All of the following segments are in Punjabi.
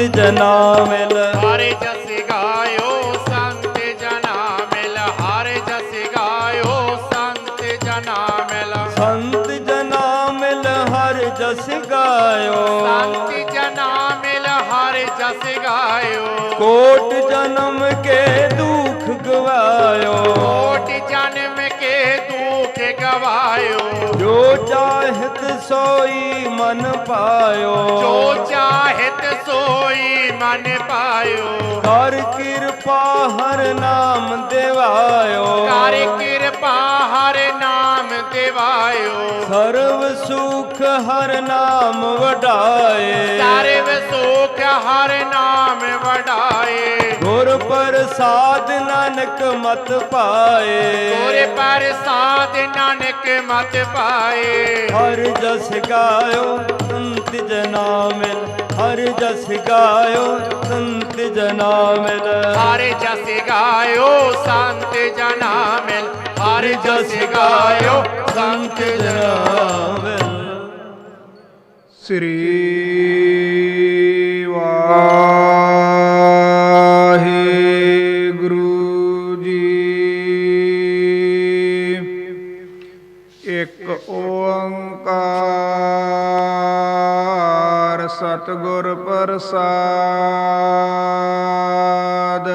ਸੰਤ ਜਨਾ ਮਿਲ ਹਰ ਜਸ ਗਾਇਓ ਸੰਤ ਜਨਾ ਮਿਲ ਹਰ ਜਸ ਗਾਇਓ ਸੰਤ ਜਨਾ ਮਿਲ ਸੰਤ ਜਨਾ ਮਿਲ ਹਰ ਜਸ ਗਾਇਓ ਸੰਤ ਜਨਾ ਮਿਲ ਹਰ ਜਸ ਗਾਇਓ ਕੋਟ ਜਨਮ ਕੇ ਦੁਖ ਗਵਾਇਓ ਕੋਟ ਜਨਮ ਕੇ ਦੁਖ ਗਵਾਇਓ ਜੋ ਚਾਹਤ ਸੋਈ ਮਨ ਪਾਇਓ ਸੋਈ ਮਨ ਪਾਇਓ। ਹਰ ਕਿਰਪਾ ਹਰ ਨਾਮ ਦੇਵਾਇਓ। ਕਰ ਕਿਰਪਾ ਹਰ ਨਾਮ ਦਿਵਾਇਓ। ਸਰਬ ਸੁਖ ਹਰ ਨਾਮ ਵਡਾਏ। ਸਰਬ ਸੁਖ ਹਰ ਨਾਮ ਵਡਾਏ। ਗੁਰ ਪ੍ਰਸਾਦ ਨਾਨਕ ਮਤ ਪਾਏ। ਗੁਰ ਪ੍ਰਸਾਦ ਨਾਨਕ ਮਤ ਪਾਏ। ਹਰ ਜਸ ਗਾਇਓ। ਹਰ ਜਸ ਗਾਇਓ ਸੰਤ ਜਨਾ ਮਿਲ ਹਰ ਜਸ ਗਾਇਓ ਸੰਤ ਜਨਾ ਮਿਲ ਹਰ ਜਸ ਗਾਇਓ ਸੰਤ ਜਨਾ ਮਿਲ ਸ੍ਰੀ ਵਾਹਿਗੁਰੂ ਜੀ ਸਤਿਗੁਰ ਪ੍ਰਸਾਦ।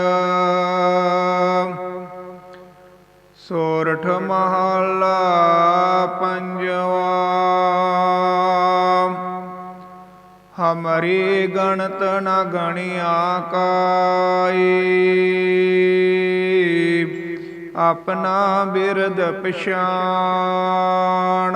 ਸੋਰਠ ਮਹਲਾ ਪੰਜਵਾ। ਹਮਰੀ ਗਣਤ ਨ ਗਣਿਆ ਕਾਈ। ਆਪਣਾ ਬਿਰਦ ਪਛਾਣ।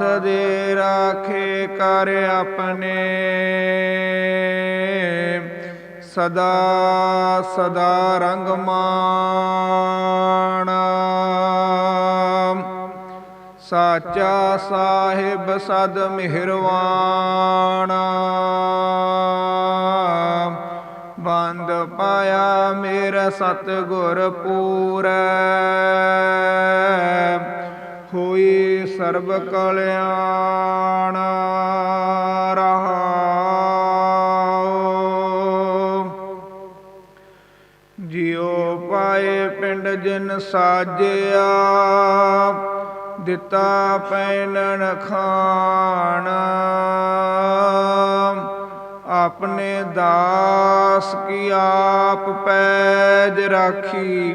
ਹਾਥ ਦੇ ਰਾਖੇ ਕਰ ਆਪਣੇ। ਸਦਾ ਸਦਾ ਰੰਗ ਮਾਣ। ਸਾਚਾ ਸਾਹਿਬ ਸਦ ਮਿਹਰਵਾਨ। ਬੰਦ ਪਾਇਆ ਮੇਰਾ ਸਤਿਗੁਰ ਪੂਰੈ। ਸਰਬ ਕਲਿਆਣ ਰਹਾਉ ਜਿਉ ਪਾਏ ਪਿੰਡ ਜਿਨ ਸਾਜਿਆ, ਦਿੱਤਾ ਪੈਨਣ ਖਾਣ। ਆਪਣੇ ਦਾਸ ਕੀ ਆਪ ਪੈਜ ਰਾਖੀ